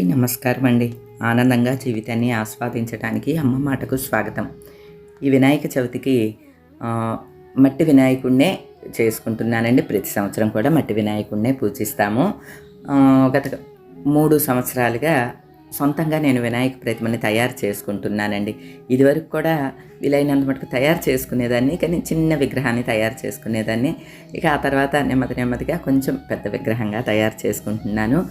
అందరికీ నమస్కారం అండి. ఆనందంగా జీవితాన్ని ఆస్వాదించడానికి అమ్మ మాటకు స్వాగతం. ఈ వినాయక చవితికి మట్టి వినాయకుడినే చేసుకుంటున్నానండి. ప్రతి సంవత్సరం కూడా మట్టి వినాయకుడినే పూజిస్తాము. గత మూడు సంవత్సరాలుగా సొంతంగా నేను వినాయక ప్రతిమని తయారు చేసుకుంటున్నానండి. ఇదివరకు కూడా వీలైనంత మటుకు తయారు చేసుకునేదాన్ని కానీ చిన్న విగ్రహాన్ని తయారు చేసుకునేదాన్ని. ఇక ఆ తర్వాత నెమ్మది నెమ్మదిగా కొంచెం పెద్ద విగ్రహంగా తయారు చేసుకుంటున్నాను.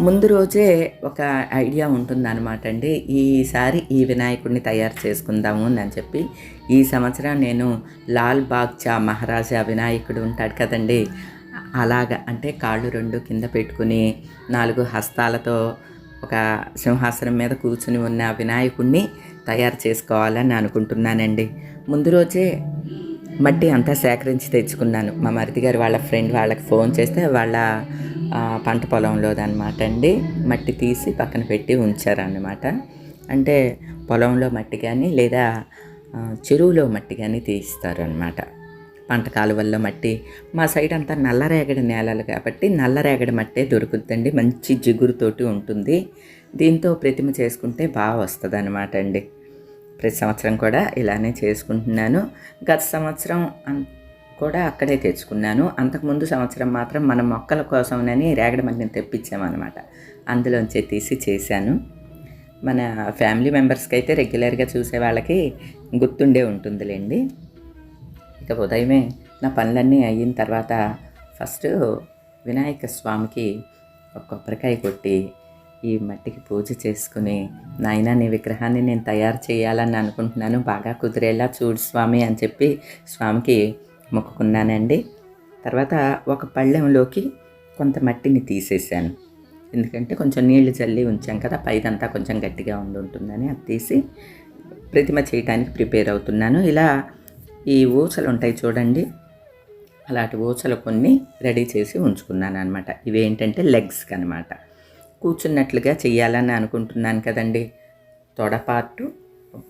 ముందు రోజే ఒక ఐడియా ఉంటుందన్నమాట అండి. ఈసారి ఈ వినాయకుడిని తయారు చేసుకుందాము అని చెప్పి. ఈ సంవత్సరం నేను లాల్ బాగ్చా మహారాజా వినాయకుడు ఉంటాడు కదండి. అలాగా అంటే కాళ్ళు రెండు కింద పెట్టుకుని నాలుగు హస్తాలతో ఒక సింహాసనం మీద కూర్చుని ఉన్న వినాయకుడిని తయారు చేసుకోవాలని అనుకుంటున్నానండి. ముందు రోజే మట్టి అంతా సేకరించి తెచ్చుకున్నాను. మా మరిది గారు వాళ్ళ ఫ్రెండ్ వాళ్ళకి ఫోన్ చేస్తే వాళ్ళ పంట పొలంలోదనమాట అండి. మట్టి తీసి పక్కన పెట్టి ఉంచారన్నమాట. అంటే పొలంలో మట్టి కానీ లేదా చెరువులో మట్టి కానీ తీస్తారు అనమాట పంట కాలువల్లో మట్టి. మా సైడ్ అంతా నల్లరేగడి నేలలు కాబట్టి నల్లరేగడి మట్టే దొరుకుతుందండి మంచి జిగురుతోటి ఉంటుంది. దీంతో ప్రతిమ చేసుకుంటే బాగా వస్తుంది అనమాట అండి. ప్రతి సంవత్సరం కూడా ఇలానే చేసుకుంటున్నాను. గత సంవత్సరం కూడా అక్కడే తెచ్చుకున్నాను. అంతకుముందు సంవత్సరం మాత్రం మన మొక్కల కోసమని రేగడి మట్టిని తెప్పించామన్నమాట. అందులోంచే తీసి చేశాను. మన ఫ్యామిలీ మెంబర్స్కి అయితే రెగ్యులర్గా చూసే వాళ్ళకి గుర్తుండే ఉంటుందిలేండి. ఇక ఉదయమే నా పనులన్నీ అయిన తర్వాత ఫస్ట్ వినాయక స్వామికి ఒక కొబ్బరికాయ కొట్టి ఈ మట్టికి పూజ చేసుకుని నాయన నీ విగ్రహాన్ని నేను తయారు చేయాలని అనుకుంటున్నాను. బాగా కుదిరేలా చూడు స్వామి అని చెప్పి స్వామికి మొక్కుకున్నానండి. తర్వాత ఒక పళ్ళెంలోకి కొంత మట్టిని తీసేసాను ఎందుకంటే కొంచెం నీళ్ళు చల్లి ఉంచాం కదా పైదంతా కొంచెం గట్టిగా ఉండి ఉంటుందని అది తీసి ప్రతిమ చేయటానికి ప్రిపేర్ అవుతున్నాను. ఇలా ఈ ఊచలు ఉంటాయి చూడండి. అలాంటి ఊచలు కొన్ని రెడీ చేసి ఉంచుకున్నాను అనమాట ఇవేంటంటే లెగ్స్కి అనమాట కూర్చున్నట్లుగా చెయ్యాలని అనుకుంటున్నాను కదండి. తొడపాటు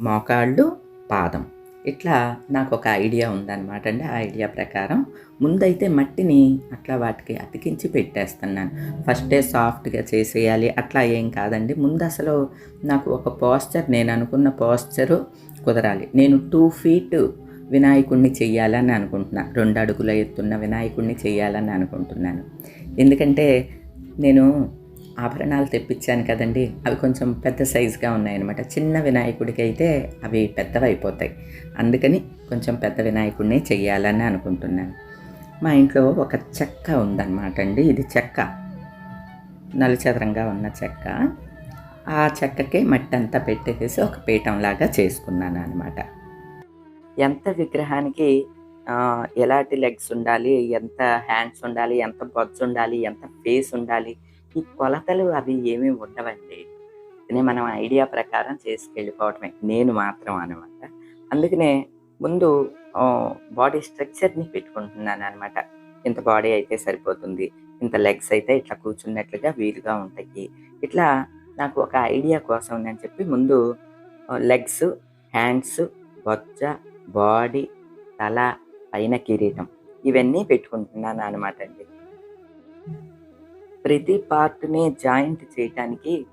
మోకాళ్ళు పాదం. ఇట్లా నాకు ఒక ఐడియా ఉందన్నమాట అండి. ఆ ఐడియా ప్రకారం ముందైతే మట్టిని అట్లా వాటికి అతికించి పెట్టేస్తున్నాను. ఫస్టే సాఫ్ట్గా చేసేయాలి. అట్లా ఏం కాదండి. ముందు అసలు నాకు ఒక పోస్చర్ నేను అనుకున్న పోస్చరు కుదరాలి. నేను టూ ఫీట్ వినాయకుడిని చెయ్యాలని అనుకుంటున్నా. రెండు అడుగుల ఎత్తున్న వినాయకుడిని చెయ్యాలని అనుకుంటున్నాను. ఎందుకంటే నేను ఆభరణాలు తెప్పించాను కదండి. అవి కొంచెం పెద్ద సైజుగా ఉన్నాయన్నమాట. చిన్న వినాయకుడికి అయితే అవి పెద్దవైపోతాయి. అందుకని కొంచెం పెద్ద వినాయకుడిని చెయ్యాలని అనుకుంటున్నాను. మా ఇంట్లో ఒక చెక్క ఉందన్నమాట అండి. ఇది చెక్క. నలుచదరంగా ఉన్న చెక్క. ఆ చెక్కకే మట్టి అంతా పెట్టేసేసి ఒక పీఠంలాగా చేసుకున్నాను అనమాట ఎంత విగ్రహానికి ఎలాంటి లెగ్స్ ఉండాలి ఎంత హ్యాండ్స్ ఉండాలి ఎంత బొజ్జు ఉండాలి ఎంత ఫేస్ ఉండాలి ఈ కొలతలు అవి ఏమీ ఉండవండి. ఇది మనం ఐడియా ప్రకారం చేసుకెళ్ళిపోవటమే. నేను మాత్రం అనమాట. అందుకనే ముందు బాడీ స్ట్రక్చర్ని పెట్టుకుంటున్నాను అనమాట ఇంత బాడీ అయితే సరిపోతుంది ఇంత లెగ్స్ అయితే ఇట్లా కూర్చున్నట్లుగా వీలుగా ఉంటాయి. ఇట్లా నాకు ఒక ఐడియా కోసం అని చెప్పి ముందు లెగ్స్ హ్యాండ్స్ బొజ్జ బాడీ తల పైన కిరీటం ఇవన్నీ పెట్టుకుంటున్నాను అనమాట అండి. ప్రతి పార్ట్ని జాయింట్ చేయటానికి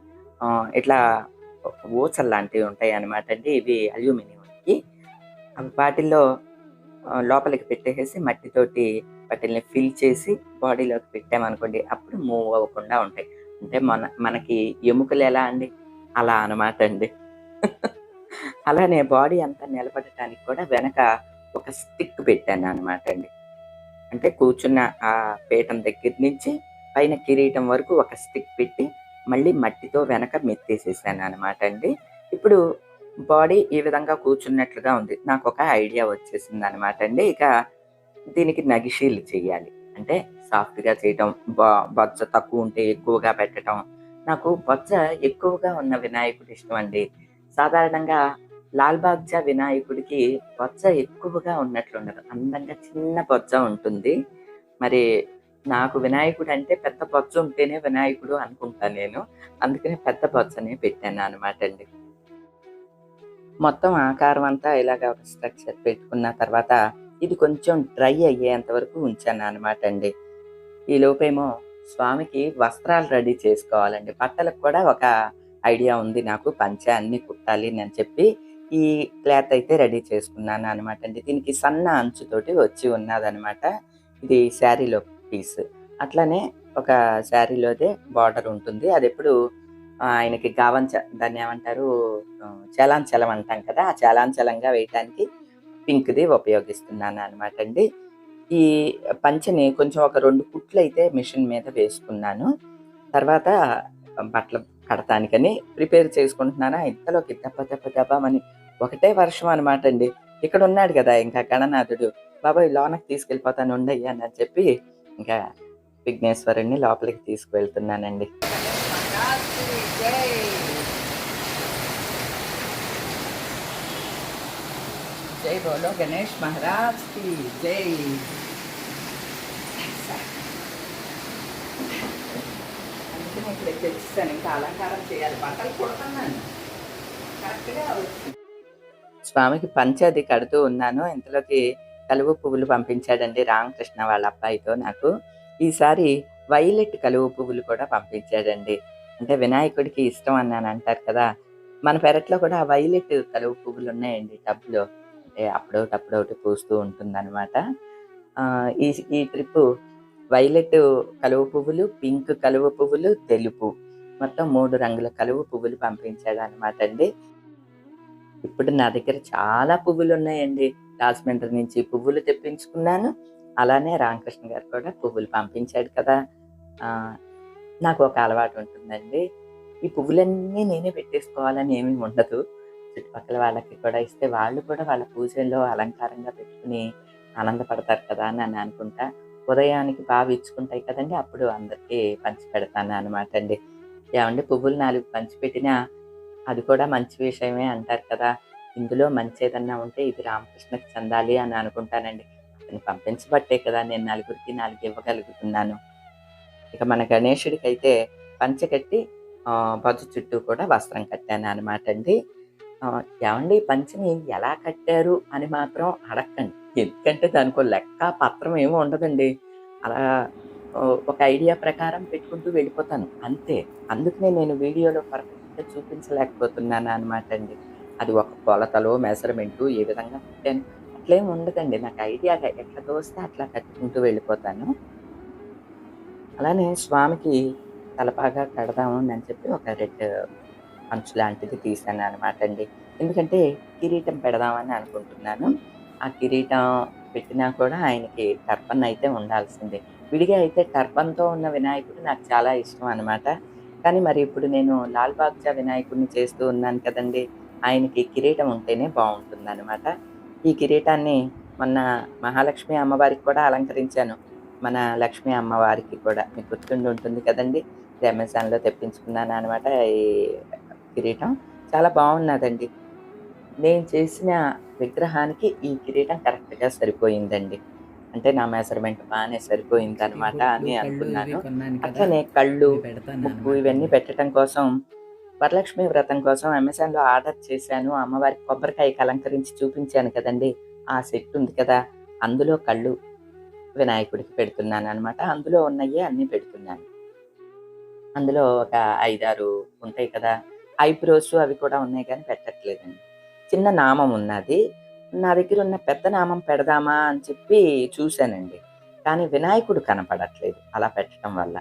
ఇట్లా ఊచలు లాంటివి ఉంటాయి అనమాట అండి. ఇవి అల్యూమినియంకి. అవి వాటిల్లో లోపలికి పెట్టేసి మట్టితోటి వాటిని ఫిల్ చేసి బాడీలోకి పెట్టామనుకోండి అప్పుడు మూవ్ అవ్వకుండా ఉంటాయి. అంటే మన మనకి ఎముకలు ఎలా అండి? అలా అనమాట అండి. అలానే బాడీ అంతా నిలబడటానికి కూడా వెనక ఒక స్టిక్ పెట్టాను అనమాట అండి. అంటే కూర్చున్న ఆ పీఠం దగ్గర నుంచి పైన కిరీటం వరకు ఒక స్టిక్ పెట్టి మళ్ళీ మట్టితో వెనక మెత్తేసేసాను అనమాట అండి. ఇప్పుడు బాడీ ఈ విధంగా కూర్చున్నట్లుగా ఉంది. నాకు ఒక ఐడియా వచ్చేసింది అనమాట అండి. ఇక దీనికి నగిషీలు చేయాలి. అంటే సాఫ్ట్గా చేయటం బ- బొజ్జ తక్కువ ఉంటే ఎక్కువగా పెట్టడం నాకు బొజ్జ ఎక్కువగా ఉన్న వినాయకుడు ఇష్టం అండి. సాధారణంగా లాల్బాగ్జా వినాయకుడికి బొజ్జ ఎక్కువగా ఉన్నట్లుండదు. అందంగా చిన్న బొజ్జ ఉంటుంది. మరి నాకు వినాయకుడు అంటే పెద్ద బొజ్జ ఉంటేనే వినాయకుడు అనుకుంటాను నేను. అందుకనే పెద్ద బొజ్జనే పెట్టాను అనమాట అండి. మొత్తం ఆకారం అంతా ఇలాగ ఒక స్ట్రక్చర్ పెట్టుకున్న తర్వాత ఇది కొంచెం డ్రై అయ్యేంత వరకు ఉంచాను అనమాట అండి. ఈ లోపేమో స్వామికి వస్త్రాలు రెడీ చేసుకోవాలండి. బట్టలకు కూడా ఒక ఐడియా ఉంది నాకు. పంచ అన్ని కుట్టాలి అని చెప్పి ఈ క్లాత్ అయితే రెడీ చేసుకున్నాను అనమాట అండి. దీనికి సన్న అంచుతోటి వచ్చి ఉన్నదనమాట ఇది శారీలో పీస్. అట్లానే ఒక శారీలోదే బార్డర్ ఉంటుంది. అది ఎప్పుడు ఆయనకి గావంచ దాన్ని ఏమంటారు చలాంచలం అంటాం కదా ఆ చలాంచలంగా వేయటానికి పింక్ది ఉపయోగిస్తున్నాను అనమాట అండి. ఈ పంచని కొంచెం ఒక రెండు కుట్లు అయితే మిషన్ మీద వేసుకున్నాను. తర్వాత బట్టలు కడతానికని ప్రిపేర్ చేసుకుంటున్నాను? ఇంతలోకి దెబ్బ దెబ్బ దెబ్బమని ఒకటే వర్షం అనమాట అండి. ఇక్కడ ఉన్నాడు కదా ఇంకా గణనాథుడు. బాబాయ్ లోనకి తీసుకెళ్ళిపోతాను ఉండయ్యా అని చెప్పి ఇంకా విఘ్నేశ్వరుణ్ణి లోపలికి తీసుకువెళ్తున్నానండి. జై బోలో గణేష్ మహారాజ్కి జై. అందుకే ఇక్కడ తెచ్చేసాను ఇంకా అలంకారం చేయాలి. బట్టలు కొడుతున్నాను కరెక్ట్గా వచ్చింది స్వామికి పంచాది కడుతూ ఉన్నాను. ఇంతలోకి కలువ పువ్వులు పంపించాడండి రామకృష్ణ వాళ్ళ అబ్బాయితో నాకు. ఈసారి వైలెట్ కలువ పువ్వులు కూడా పంపించాడండి. అంటే వినాయకుడికి ఇష్టం అన్నాను అంటారు కదా. మన పెరట్లో కూడా వైలెట్ కలువ పువ్వులు ఉన్నాయండి టబ్లో. అంటే అప్పుడొకటి అప్పుడొకటి పూస్తూ ఉంటుందన్నమాట. ఈ ఈ ట్రిప్ వైలెట్ కలువ పువ్వులు పింక్ కలువ పువ్వులు తెలుపు. మొత్తం మూడు రంగుల కలువ పువ్వులు పంపించాడు అనమాట అండి. ఇప్పుడు నా దగ్గర చాలా పువ్వులు ఉన్నాయండి రాజమండ్రి నుంచి పువ్వులు తెప్పించుకున్నాను. అలానే రామకృష్ణ గారు కూడా పువ్వులు పంపించాడు కదా. నాకు ఒక అలవాటు ఉంటుందండి. ఈ పువ్వులన్నీ నేనే పెట్టేసుకోవాలని ఏమీ ఉండదు. చుట్టుపక్కల వాళ్ళకి కూడా ఇస్తే వాళ్ళు కూడా వాళ్ళ పూజల్లో అలంకారంగా పెట్టుకుని ఆనందపడతారు కదా అని అని అనుకుంటా. ఉదయానికి బాగా ఇచ్చుకుంటాయి కదండి అప్పుడు అందరికీ పంచి పెడతాను అనమాట అండి. ఏమండి పువ్వులు నాలుగు పంచి పెట్టినా అది కూడా మంచి విషయమే అంటారు కదా. ఇందులో మంచి ఏదన్నా ఉంటే ఇది రామకృష్ణకి చెందాలి అని అనుకుంటానండి. అతను పంపించబట్టే కదా నేను నలుగురికి నాలుగు ఇవ్వగలుగుతున్నాను. ఇక మన గణేశుడికి అయితే పంచె కట్టి ఆ, చుట్టూ కూడా వస్త్రం కట్టాను అనమాట అండి. ఏమండి పంచని ఎలా కట్టారు అని మాత్రం అడగండి ఎందుకంటే దానికో లెక్క పత్రం ఏమో ఉండదండి. అలా ఒక ఐడియా ప్రకారం పెట్టుకుంటూ వెళ్ళిపోతాను. అంతే. అందుకనే నేను వీడియోలో పర్ఫెక్ట్గా చూపించలేకపోతున్నాను అనమాట అండి. అది ఒక కొలతలో మెజర్మెంటు ఏ విధంగా పెట్టాను అట్లేం ఉండదండి. నాకు ఐడియా ఎట్లా తోస్తే అట్లా కట్టుకుంటూ వెళ్ళిపోతాను. అలానే స్వామికి తలపాగా కడదాము అని చెప్పి ఒక రెడ్ అంచు లాంటిది తీసాను అనమాట అండి. ఎందుకంటే కిరీటం పెడదామని అనుకుంటున్నాను. ఆ కిరీటం పెట్టినా కూడా ఆయనకి టర్పన్ అయితే ఉండాల్సిందే. విడిగా అయితే టర్పన్తో ఉన్న వినాయకుడు నాకు చాలా ఇష్టం అనమాట కానీ మరి ఇప్పుడు నేను లాల్ బాగ్జా వినాయకుడిని చేస్తూ ఉన్నాను కదండి. ఆయనకి కిరీటం ఉంటేనే బాగుంటుంది అనమాట ఈ కిరీటాన్ని మొన్న మహాలక్ష్మి అమ్మవారికి కూడా అలంకరించాను. మన లక్ష్మీ అమ్మవారికి కూడా. మీకు గుర్తుండి ఉంటుంది కదండి. ఇది అమెజాన్లో తెప్పించుకున్నాను అనమాట ఈ కిరీటం. చాలా బాగున్నదండి. నేను చేసిన విగ్రహానికి ఈ కిరీటం కరెక్ట్గా సరిపోయిందండి. అంటే నా మెజర్మెంట్ బాగానే సరిపోయింది అనమాట అని అనుకున్నాను. అట్లనే కళ్ళు ముక్కు ఇవన్నీ పెట్టడం కోసం వరలక్ష్మి వ్రతం కోసం అమెజాన్లో ఆర్డర్ చేశాను. అమ్మవారికి కొబ్బరికాయకి అలంకరించి చూపించాను కదండి. ఆ సెట్ ఉంది కదా అందులో కళ్ళు వినాయకుడికి పెడుతున్నాను అనమాట అందులో ఉన్నవి అన్నీ పెడుతున్నాను. అందులో ఒక ఐదారు ఉంటాయి కదా ఐబ్రోస్ అవి కూడా ఉన్నాయి కానీ పెట్టట్లేదండి. చిన్న నామం ఉన్నది. నా దగ్గర ఉన్న పెద్ద నామం పెడదామా అని చెప్పి చూశానండి. కానీ వినాయకుడు కనపడట్లేదు అలా పెట్టడం వల్ల.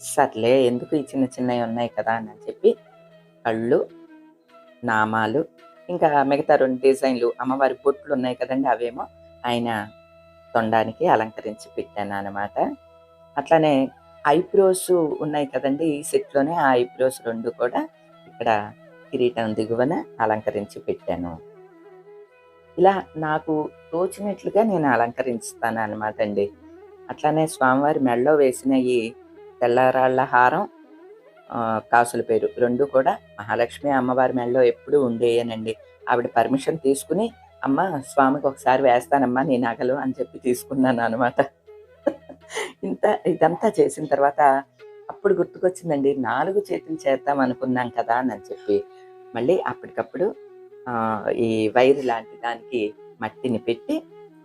సర్లే ఎందుకు ఈ చిన్న చిన్నవి ఉన్నాయి కదా అని చెప్పి కళ్ళు నామాలు ఇంకా మిగతా రెండు డిజైన్లు అమ్మవారి బొట్లు ఉన్నాయి కదండి అవేమో ఆయన తొండానికి అలంకరించి పెట్టాను అనమాట అట్లానే ఐబ్రోస్ ఉన్నాయి కదండి ఈ సెట్లోనే ఆ ఐబ్రోస్ రెండు కూడా ఇక్కడ కిరీటం దిగువన అలంకరించి పెట్టాను. ఇలా నాకు తోచినట్లుగా నేను అలంకరిస్తాను అనమాట అండి అట్లానే స్వామివారి మెడలో వేసిన ఈ తెల్లరాళ్ళ హారం కాసుల పేరు రెండు కూడా మహాలక్ష్మి అమ్మవారి మెడలో ఎప్పుడూ ఉండేయనండి. ఆవిడ పర్మిషన్ తీసుకుని అమ్మ స్వామికి ఒకసారి వేస్తానమ్మా నీ నగలు అని చెప్పి తీసుకున్నాను అనమాట ఇంత ఇదంతా చేసిన తర్వాత అప్పుడు గుర్తుకొచ్చిందండి నాలుగు చేతులు చేద్దాం అనుకున్నాం కదా అని చెప్పి. మళ్ళీ అప్పటికప్పుడు ఈ వైర్ లాంటి దానికి మట్టిని పెట్టి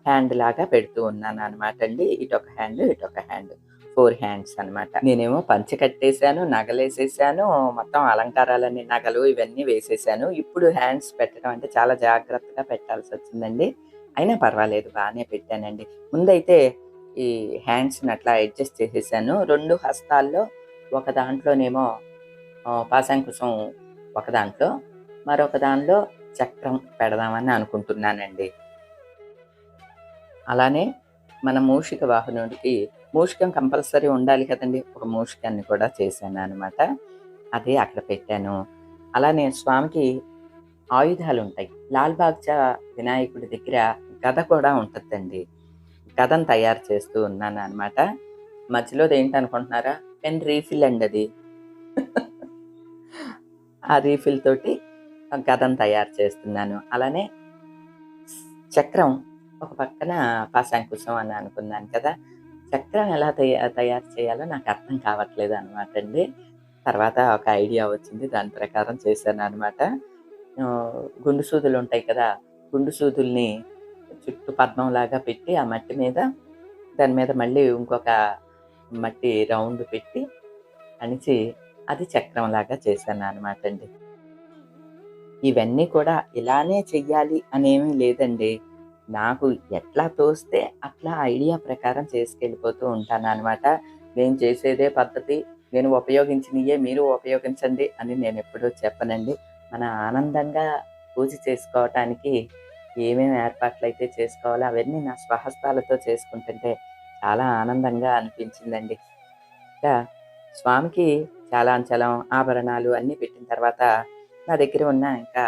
హ్యాండ్ లాగా పెడుతూ ఉన్నాను అనమాట అండి. ఇటొక హ్యాండ్ ఇటొక హ్యాండ్. ఫోర్ హ్యాండ్స్ అన్నమాట. నేనేమో పంచ కట్టేశాను నగలేసేసాను మొత్తం అలంకారాలన్నీ నగలు ఇవన్నీ వేసేసాను. ఇప్పుడు హ్యాండ్స్ పెట్టడం అంటే చాలా జాగ్రత్తగా పెట్టాల్సి వచ్చిందండి. అయినా పర్వాలేదు బాగానే పెట్టానండి. ముందైతే ఈ హ్యాండ్స్ని అట్లా అడ్జస్ట్ చేసేసాను. రెండు హస్తాల్లో ఒక దాంట్లోనేమో ఆ, పాశాంకుశం ఒక దాంట్లో మరొక దానిలో చక్రం పెడదామని అనుకుంటున్నానండి. అలానే మన మూషిక వాహనుడికి మూషికం కంపల్సరీ ఉండాలి కదండి. ఒక మూషికాన్ని కూడా చేశాను అనమాట అదే అక్కడ పెట్టాను. అలానే స్వామికి ఆయుధాలు ఉంటాయి లాల్బాగ్చా వినాయకుడి దగ్గర గద కూడా ఉంటుందండి. గదను తయారు చేస్తూ ఉన్నాను అనమాట మధ్యలో ఏంటి అనుకుంటున్నారా పెన్ రీఫిల్ అండి అది. ఆ రీఫిల్ తోటి గదను తయారు చేస్తున్నాను. అలానే చక్రం ఒక పక్కన పాశాంకుశం అని అనుకున్నాను కదా. చక్రం ఎలా తయా తయారు చేయాలో నాకు అర్థం కావట్లేదు అనమాట అండి. తర్వాత ఒక ఐడియా వచ్చింది. దాని ప్రకారం చేశాను అనమాట గుండు సూదులు ఉంటాయి కదా. గుండు సూదుల్ని చుట్టూ పద్మం లాగా పెట్టి ఆ మట్టి మీద దాని మీద మళ్ళీ ఇంకొక మట్టి రౌండ్ పెట్టి అణిచి అది చక్రంలాగా చేశాను అనమాట అండి. ఇవన్నీ కూడా ఇలానే చెయ్యాలి అనేమీ లేదండి. నాకు ఎట్లా తోస్తే అట్లా ఐడియా ప్రకారం చేసుకెళ్ళిపోతూ ఉంటాను అనమాట నేను చేసేదే పద్ధతి నేను ఉపయోగించినయే మీరు ఉపయోగించండి అని నేను ఎప్పుడూ చెప్పనండి. మన ఆనందంగా పూజ చేసుకోవటానికి ఏమేమి ఏర్పాట్లు అయితే చేసుకోవాలో అవన్నీ నా స్వహస్తాలతో చేసుకుంటుంటే చాలా ఆనందంగా అనిపించిందండి. ఇంకా స్వామికి చాలా అంచలం ఆభరణాలు అన్నీ పెట్టిన తర్వాత నా దగ్గర ఉన్న ఇంకా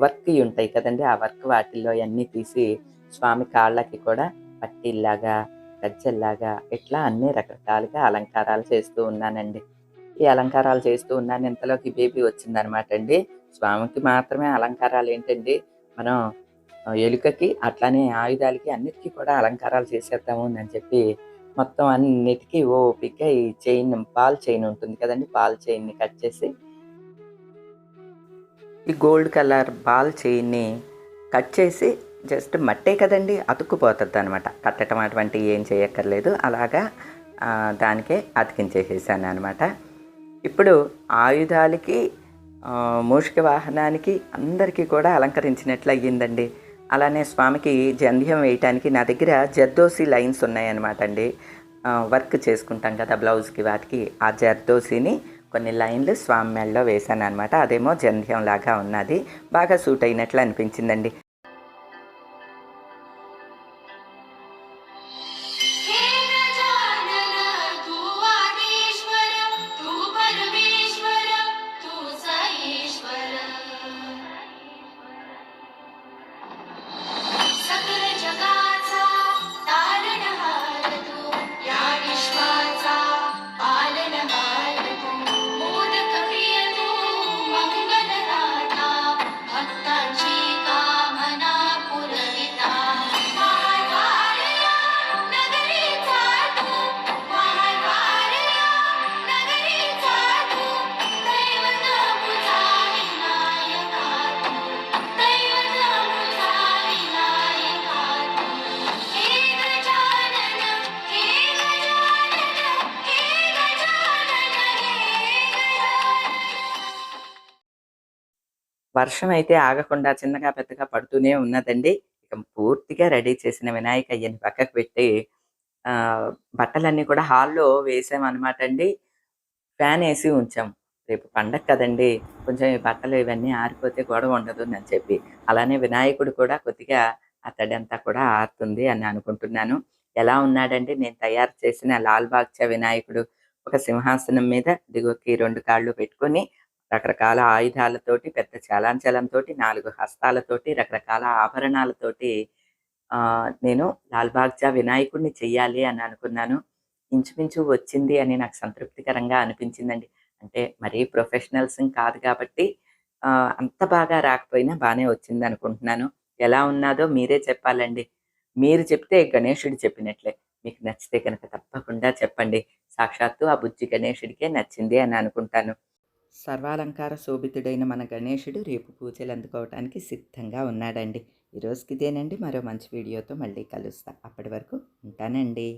వర్క్ ఉంటాయి కదండి. ఆ వర్క్ వాటిల్లో అన్నీ తీసి స్వామి కాళ్ళకి కూడా పట్టీల్లాగా గజ్జల్లాగా ఇట్లా అన్ని రకరకాలుగా అలంకారాలు చేస్తూ ఉన్నానండి. ఈ అలంకారాలు చేస్తూ ఉన్నాను. ఇంతలోకి బేబీ వచ్చిందనమాట అండి. స్వామికి మాత్రమే అలంకారాలు ఏంటండి? మనం ఎలుకకి అట్లానే ఆయుధాలకి అన్నిటికీ కూడా అలంకారాలు చేసేద్దాము అని చెప్పి మొత్తం అన్నిటికీ ఓపిక ఈ చైన్ పాల్ చైన్ ఉంటుంది కదండి. పాల్ చైన్ని కట్ చేసి ఈ గోల్డ్ కలర్ బాల్ చైన్ని కట్ చేసి జస్ట్ మట్టే కదండి అతుక్కుపోతుంది అనమాట కట్టడం అటువంటి ఏం చేయక్కర్లేదు. అలాగా దానికే అతికించేసేసాను అనమాట ఇప్పుడు ఆయుధాలకి మూషిక వాహనానికి అందరికీ కూడా అలంకరించినట్లు అయ్యిందండి అలానే స్వామికి జంధ్యం వేయటానికి నా దగ్గర జర్దోసి లైన్స్ ఉన్నాయన్నమాట అండి వర్క్ చేసుకుంటాం కదా బ్లౌజ్కి వాటికి. ఆ జర్దోసిని కొన్ని లైన్లు స్వామి మెడలో వేశాను అనమాట అదేమో జంధ్యం లాగా ఉన్నది. బాగా సూట్ అయినట్లు అనిపించిందండి. వర్షం అయితే ఆగకుండా చిన్నగా పెద్దగా పడుతూనే ఉన్నదండి. ఇక పూర్తిగా రెడీ చేసిన వినాయక అయ్యని పక్కకు పెట్టి ఆ, బట్టలన్నీ కూడా హాల్లో వేసామన్నమాట అండి. ఫ్యాన్ వేసి ఉంచాం. రేపు పండగ కదండి. కొంచెం ఈ బట్టలు ఇవన్నీ ఆరిపోతే గొడవ ఉండదు అని చెప్పి అలానే వినాయకుడు కూడా కొద్దిగా అతడంతా కూడా ఆరుతుంది అని అనుకుంటున్నాను. ఎలా ఉన్నాడండి? నేను తయారు చేసిన లాల్ బాగ్చా వినాయకుడు ఒక సింహాసనం మీద దిగుకి రెండు కాళ్ళు పెట్టుకొని రకరకాల ఆయుధాలతోటి పెద్ద చలాంచలంతో నాలుగు హస్తాలతోటి రకరకాల ఆభరణాలతోటి ఆ నేను లాల్బాగ్జా వినాయకుడిని చెయ్యాలి అని అనుకున్నాను. ఇంచుమించు వచ్చింది అని నాకు సంతృప్తికరంగా అనిపించిందండి. అంటే మరీ ప్రొఫెషనల్స్ కాదు కాబట్టి అంత బాగా రాకపోయినా బాగానే వచ్చింది అనుకుంటున్నాను. ఎలా ఉన్నాదో మీరే చెప్పాలండి. మీరు చెప్తే గణేషుడు చెప్పినట్లే. మీకు నచ్చితే కనుక తప్పకుండా చెప్పండి. సాక్షాత్తు ఆ బుజ్జి గణేషుడికే నచ్చింది అని అనుకుంటాను. సర్వాలంకార శోభితుడైన మన గణేశుడు రేపు పూజలు అందుకోవటానికి సిద్ధంగా ఉన్నాడండి. ఈ ఇదేనండి మరో మంచి వీడియోతో మళ్ళీ కలుస్తా. అప్పటి వరకు ఉంటానండి.